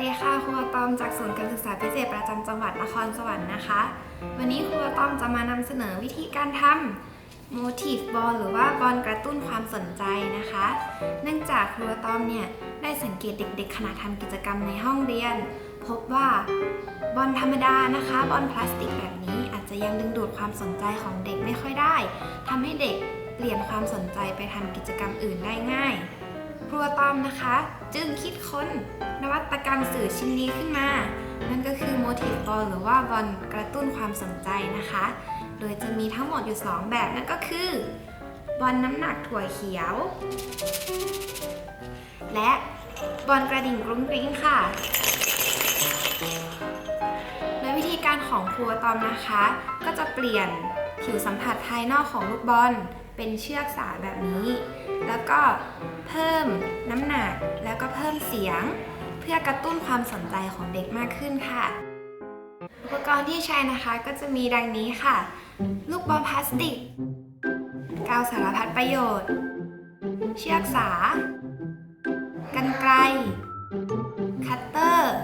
จังหวัดนครสวรรค์นะคะ วันนี้ครูต้อมจะมานำเสนอวิธีการทำ motif ball หรือว่าบอลกระตุ้นความสนใจนะคะ เนื่องจากครูต้อมเนี่ยได้สังเกตเด็กๆขณะทำกิจกรรมในห้องเรียน พบว่าบอลธรรมดานะคะ บอลพลาสติกแบบนี้อาจจะยังดึงดูดความสนใจของเด็กไม่ค่อยได้ทำให้เด็กเปลี่ยนความสนใจไปทำกิจกรรมอื่นได้ง่าย ครัวตอมนะคะ จึงคิดค้นนวัตกรรมสื่อชิ้นนี้ขึ้นมา นั่นก็คือ Motive Ball หรือว่าบอลกระตุ้นความสนใจนะคะ โดยจะมีทั้งหมดอยู่ 2 แบบนั่นก็คือบอลน้ำหนักถั่วเขียว และบอลกระดิ่งกรุ้งกริ้งค่ะโดยวิธีการของครัวตอมนะคะ ก็จะเปลี่ยน ผิวสัมผัสภายนอกของลูกบอลเป็นเชือกสายแบบนี้ แล้วก็เพิ่มน้ำหนักแล้วก็เพิ่มเสียง เพื่อกระตุ้นความสนใจของเด็กมากขึ้นค่ะ อุปกรณ์ที่ใช้นะคะก็จะมีดังนี้ค่ะ ลูกบอลพลาสติก กาวสารพัดประโยชน์ เชือกสา กันไกล คัตเตอร์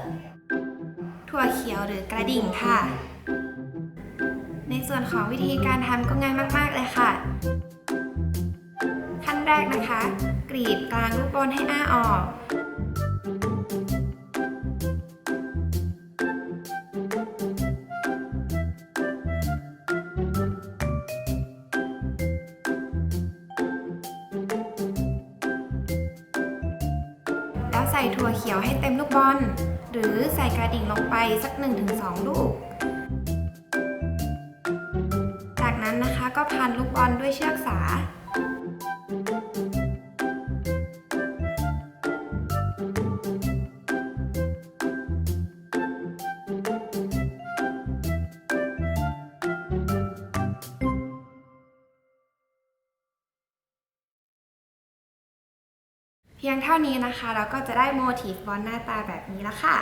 ถั่วเขียวหรือกระดิ่งค่ะ ในส่วนของวิธีการทำก็ง่ายมาก ๆ เลยค่ะ ขั้นแรกนะคะ กรีดกลางลูกบอลให้อ้าออกแล้วใส่ถั่วเขียวให้เต็มลูกบอล หรือใส่กระดิ่งลงไปสัก 1-2 ลูก นะคะ ก็พันลูกบอลด้วยเชือกสา เพียงเท่านี้นะคะ เราก็จะได้โมทีฟบอลหน้าตาแบบนี้แล้วค่ะ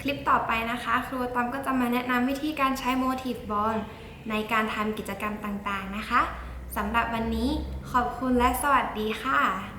คลิปต่อไปนะคะ ครูตอมก็จะมาแนะนำวิธีการใช้โมทีฟบอล ในการทำกิจกรรมต่างๆนะคะสำหรับวันนี้ขอบคุณและสวัสดีค่ะ